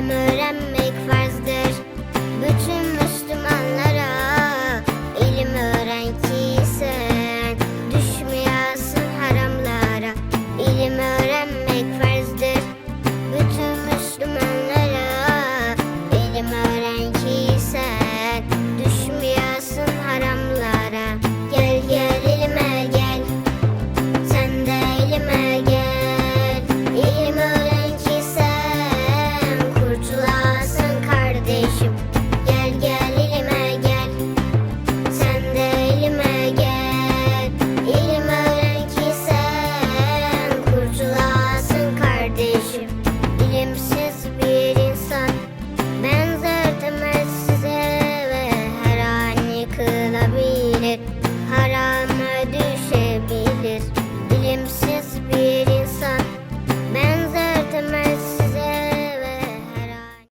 Bilim öğrenmek farzdır. Spirit.